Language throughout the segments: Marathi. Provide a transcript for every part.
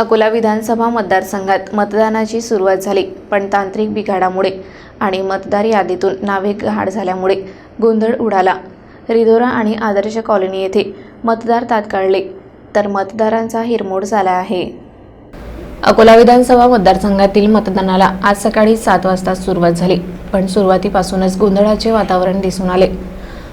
अकोला विधानसभा मतदारसंघात मतदानाची सुरुवात झाली पण तांत्रिक बिघाडामुळे आणि मतदार यादीतून नावे गहाड झाल्यामुळे गोंधळ उडाला. रिधोरा आणि आदर्श कॉलनी येथे मतदार तात्काळले तर मतदारांचा हिरमोड झाला आहे. अकोला विधानसभा मतदारसंघातील मतदानाला आज सकाळी सात वाजता सुरुवात झाली पण सुरुवातीपासूनच गोंधळाचे वातावरण दिसून आले.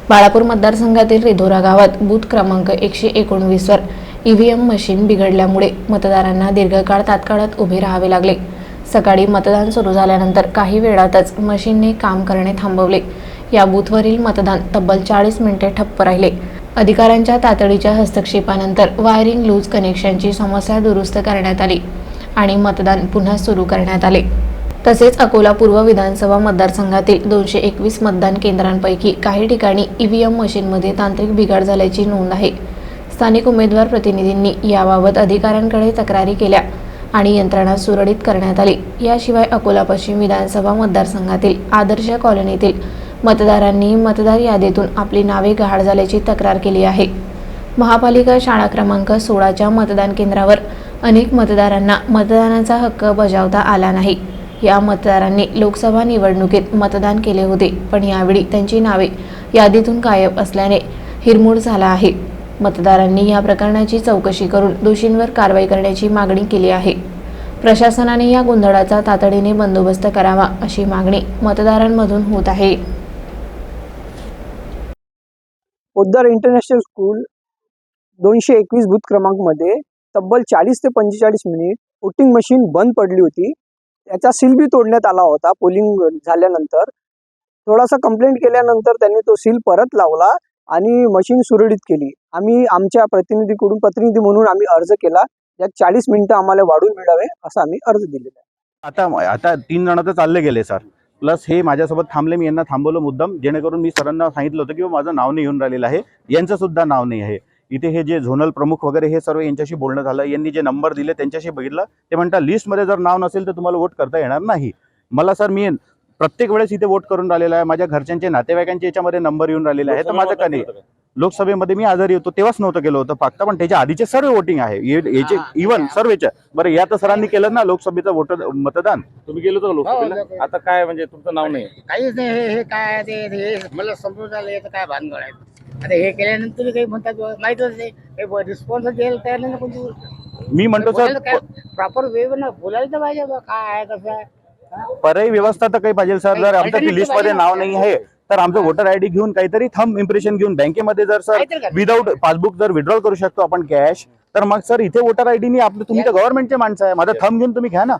बाळापूर मतदारसंघातील रिधोरा गावात बूथ क्रमांक एकशे एकोणवीसवर ईव्हीएम मशीन बिघडल्यामुळे मतदारांना दीर्घकाळ तात्काळात उभे राहावे लागले. सकाळी मतदान सुरू झाल्यानंतर काही वेळातच मशीनने काम करणे थांबवले. या बूथवरील मतदान तब्बल चाळीस मिनिटे ठप्प राहिले. अधिकाऱ्यांच्या तातडीच्या हस्तक्षेपानंतर वायरिंग लूज कनेक्शनची समस्या दुरुस्त करण्यात आली आणि मतदान पुन्हा सुरू करण्यात आले. तसेच अकोला पूर्व विधानसभा मतदारसंघातील दोनशे एकवीस मतदान केंद्रांपैकी काही ठिकाणी ईव्हीएम मशीनमध्ये तांत्रिक बिघाड झाल्याची नोंद आहे. स्थानिक उमेदवार प्रतिनिधींनी याबाबत अधिकाऱ्यांकडे तक्रारी केल्या आणि यंत्रणा सुरळीत करण्यात आली. याशिवाय अकोला पश्चिम विधानसभा मतदारसंघातील आदर्श कॉलनीतील मतदारांनी मतदार यादीतून आपली नावे गहाळ झाल्याची तक्रार केली आहे. महापालिका शाळा क्रमांक सोळाच्या मतदान केंद्रावर अनेक मतदारांना मतदानाचा हक्क बजावता आला नाही. या मतदारांनी लोकसभा निवडणुकीत मतदान केले होते पण यावेळी त्यांची नावे यादीतून गायब असल्याने हिरमोड झाला आहे. मतदारांनी या प्रकरणाची चौकशी करून दोषींवर कारवाई करण्याची मागणी केली आहे. प्रशासनाने या गोंधळाचा तातडीने बंदोबस्त करावा अशी मागणी मतदारांमधून होत आहे. पोद्दार इंटरनॅशनल स्कूल दोनशे एकवीस बूथ क्रमांकमध्ये तब्बल चाळीस ते पंचेचाळीस मिनिट वोटिंग मशीन बंद पडली होती. त्याचा सील बी तोडण्यात आला होता. पोलिंग झाल्यानंतर थोडासा कंप्लेंट केल्यानंतर त्यांनी तो सील परत लावला. आणि मशीन सुरळीत केली. आम्ही आमच्या प्रतिनिधीकडून प्रतिनिधी म्हणून आम्ही अर्ज केला. यात चाळीस मिनिटं आम्हाला वाढून मिळावे असा आम्ही अर्ज दिलेला आहे. आता आता तीन जण तर चालले गेले सर प्लस हे माझ्यासोबत थांबले मी यांना थांबवलं मुद्दाम. जेणेकरून मी सरांना सांगितलं होतं की माझं नाव नाही येऊन राहिलेलं आहे. यांचं सुद्धा नाव नाही आहे. इथे हे जे झोनल प्रमुख वगैरे हे सर्व यांच्याशी बोलणं झालं. यांनी जे नंबर दिले त्यांच्याशी बघितलं. ते म्हणतात लिस्टमध्ये जर नाव नसेल तर तुम्हाला वोट करता येणार नाही. मला सर मी प्रत्येक वेळेस इथे वोट करून राहिलेला आहे. माझ्या घरच्यांचे नातेवाईकांचे याच्यामध्ये नंबर येऊन राहिलेले आहे तर माझं का नाही? लोकसभेमध्ये मी आजारी होतो तेव्हाच नव्हतं गेलो होतं फक्त पण त्याच्या आधीचे सर्व वोटिंग आहे. ये- याचे इव्हन सर्वेच्या. बरं या तर सरांनी केलं ना लोकसभेचं वोट मतदान? तुम्ही गेलो होतो का लोकसभेला? आता काय म्हणजे तुमचं नाव नाही? काहीच नाही हे हे काय आहे ते हे मला समजून आलं याचं काय भानगड आहे? आता हे केल्यानंतर तुम्ही काही म्हणतात बुवा, माहीतच नाही. रिस्पॉन्स द्यायला तयार नाही ना कोणती मी म्हणतो सर प्रॉपर वे ना बोलायला तर पाहिजे बुवा, काय आहे कसं आहे. पर्यायी व्यवस्था तर काही पाहिजे सर. जर आमचं ती लिस्टमध्ये नाव नाही. आहे तर आमचं वोटर आयडी घेऊन काहीतरी थंब इम्प्रेशन घेऊन बँकेमध्ये जर सर. विदाऊट पासबुक जर विड्रॉल करू शकतो आपण कॅश तर मग सर इथे वोटर आयडी नाही आपलं तुम्ही तर गव्हर्नमेंटचे माणसं आहे. माझा थंब घेऊन तुम्ही घ्या ना.